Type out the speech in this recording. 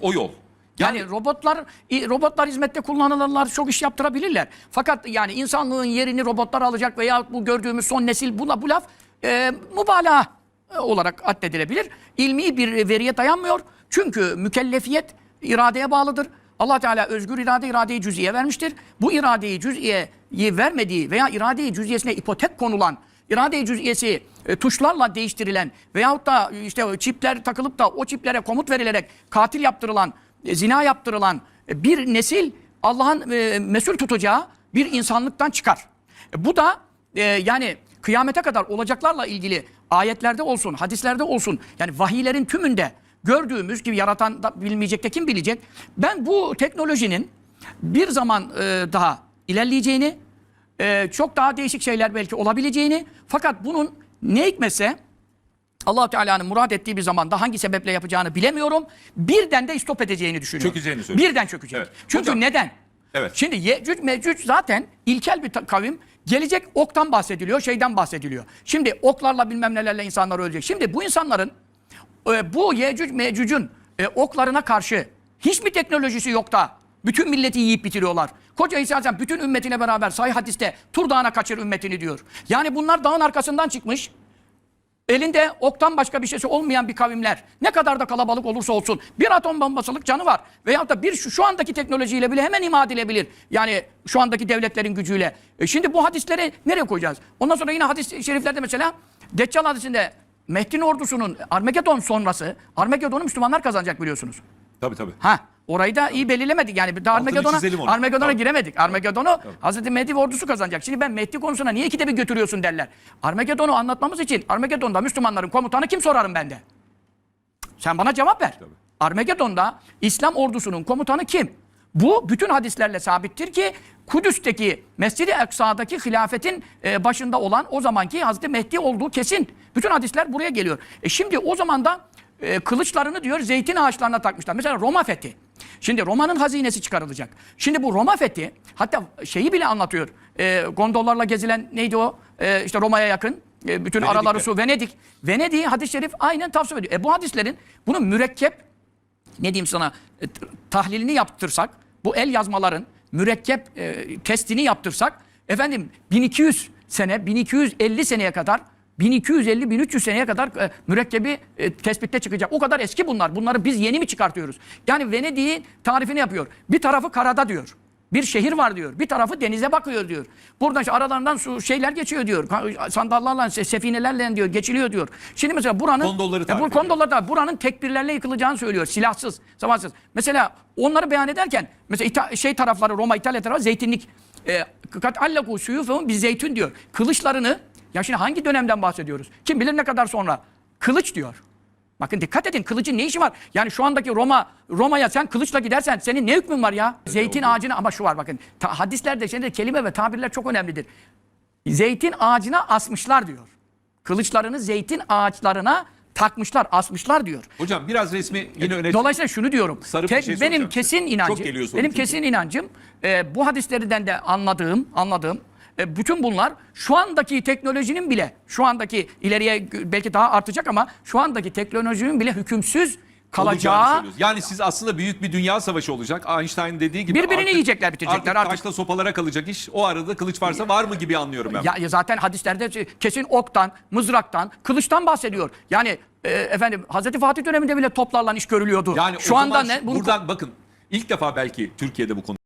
O yol. Yani, robotlar i- robotlar hizmette kullanılırlar, çok iş yaptırabilirler. Fakat yani insanlığın yerini robotlar alacak veya bu gördüğümüz son nesil bu, bu laf e, mübalağa e, olarak addedilebilir. İlmi bir veriye dayanmıyor. Çünkü mükellefiyet iradeye bağlıdır. Allah Teala özgür irade, iradeyi cüz'iye vermiştir. Bu iradeyi cüz'iyeyi vermediği veya iradeyi cüz'iyesine ipotek konulan, irade-i cüz'iyesi e, tuşlarla değiştirilen veyahut da e, işte o çipler takılıp da o çiplere komut verilerek katil yaptırılan, e, zina yaptırılan e, bir nesil Allah'ın e, mesul tutacağı bir insanlıktan çıkar. E, bu da e, yani kıyamete kadar olacaklarla ilgili ayetlerde olsun, hadislerde olsun yani vahiylerin tümünde gördüğümüz gibi yaratan da bilmeyecek de kim bilecek? Ben bu teknolojinin bir zaman e, daha ilerleyeceğini, e, çok daha değişik şeyler belki olabileceğini fakat bunun ne hikmetse allah Teala'nın murad ettiği bir zamanda hangi sebeple yapacağını bilemiyorum. Birden de istop edeceğini düşünüyorum. Çökeceğini söylüyor. Birden çökecek. Evet. Çünkü Hocam- neden? Evet. Şimdi Yecüc Mecüc zaten ilkel bir kavim. Gelecek oktan bahsediliyor, şeyden bahsediliyor. Şimdi oklarla bilmem nelerle insanlar ölecek. Şimdi bu insanların e, bu Yecüc Mecüc'ün e, oklarına karşı hiç mi teknolojisi yok da bütün milleti yiyip bitiriyorlar. Koca İsa Aleyhisselam bütün ümmetine beraber sahih hadiste tur dağına kaçır ümmetini diyor. Yani bunlar dağın arkasından çıkmış. Elinde oktan başka bir şeysi olmayan bir kavimler. Ne kadar da kalabalık olursa olsun bir atom bombasılık canı var. Veyahut da bir şu, şu andaki teknolojiyle bile hemen imha edilebilir. Yani şu andaki devletlerin gücüyle. E şimdi bu hadisleri nereye koyacağız? Ondan sonra yine hadis-i şeriflerde mesela Deccal hadisinde Mehdi'nin ordusunun Armagedon sonrası Armagedon'u Müslümanlar kazanacak biliyorsunuz. Tabii tabii. Ha orayı da iyi belirlemedik yani. Daha Armagedon'a. Armagedon'a giremedik. Armagedon'u Hazreti Mehdi ordusu kazanacak. Şimdi ben Mehdi konusuna niye ikide bir götürüyorsun derler. Armagedon'u anlatmamız için Armagedon'da Müslümanların komutanı kim sorarım ben de. Sen bana cevap ver. Armagedon'da İslam ordusunun komutanı kim? Bu bütün hadislerle sabittir ki Kudüs'teki Mescid-i Eksa'daki hilafetin e, başında olan o zamanki Hazreti Mehdi olduğu kesin. Bütün hadisler buraya geliyor. E şimdi o zaman da e, kılıçlarını diyor zeytin ağaçlarına takmışlar. Mesela Roma fethi. Şimdi Roma'nın hazinesi çıkarılacak. Şimdi bu Roma fethi hatta şeyi bile anlatıyor. E, gondollarla gezilen neydi o? E, işte Roma'ya yakın. E, bütün Venedik'te. araları su Venedik. Venedik'i hadis-i şerif aynen tavsiye ediyor. E bu hadislerin bunun mürekkep ne diyeyim sana e, tahlilini yaptırsak bu el yazmaların mürekkep e, testini yaptırsak efendim 1200 sene 1250 seneye kadar 1250-1300 seneye kadar e, mürekkebi e, tespitte çıkacak. O kadar eski bunlar. Bunları biz yeni mi çıkartıyoruz? Yani Venedik'in tarifini yapıyor. Bir tarafı karada diyor. Bir şehir var diyor. Bir tarafı denize bakıyor diyor. Buradan işte aralarından su şeyler geçiyor diyor. Ka- Sandallarla, se- sefinelerle diyor geçiliyor diyor. Şimdi mesela buranın Kondolları E, bu ediyor. kondollar da buranın tekbirlerle yıkılacağını söylüyor. Silahsız, savaşsız. Mesela onları beyan ederken mesela İta- şey tarafları Roma İtalya tarafı zeytinlik e, kat allaku suyufehum bir zeytün diyor. Kılıçlarını ya şimdi hangi dönemden bahsediyoruz? Kim bilir ne kadar sonra? Kılıç diyor. Bakın dikkat edin kılıcın ne işi var? Yani şu andaki Roma Roma'ya sen kılıçla gidersen senin ne hükmün var ya? Zeytin ağacına ama şu var bakın. Ta, hadislerde şimdi kelime ve tabirler çok önemlidir. Zeytin ağacına asmışlar diyor. Kılıçlarını zeytin ağaçlarına takmışlar, asmışlar diyor. Hocam biraz resmi yine öne Dolayısıyla şunu diyorum. Sarı bir Tek- şey benim soracağım kesin inancım. Çok benim çünkü. kesin inancım e, bu hadislerden de anladığım, anladığım e, bütün bunlar şu andaki teknolojinin bile şu andaki ileriye belki daha artacak ama şu andaki teknolojinin bile hükümsüz kalacağı. Yani siz aslında büyük bir dünya savaşı olacak. Einstein dediği gibi Birbirini artık- yiyecekler, bitirecekler artık. artık. taşla sopalara kalacak iş. O arada kılıç varsa var mı gibi anlıyorum ben. Ya, ya zaten hadislerde kesin oktan, mızraktan, kılıçtan bahsediyor. Yani e, efendim Hazreti Fatih döneminde bile toplarla iş görülüyordu. Yani şu anda ne? Bunu buradan bakın ilk defa belki Türkiye'de bu konu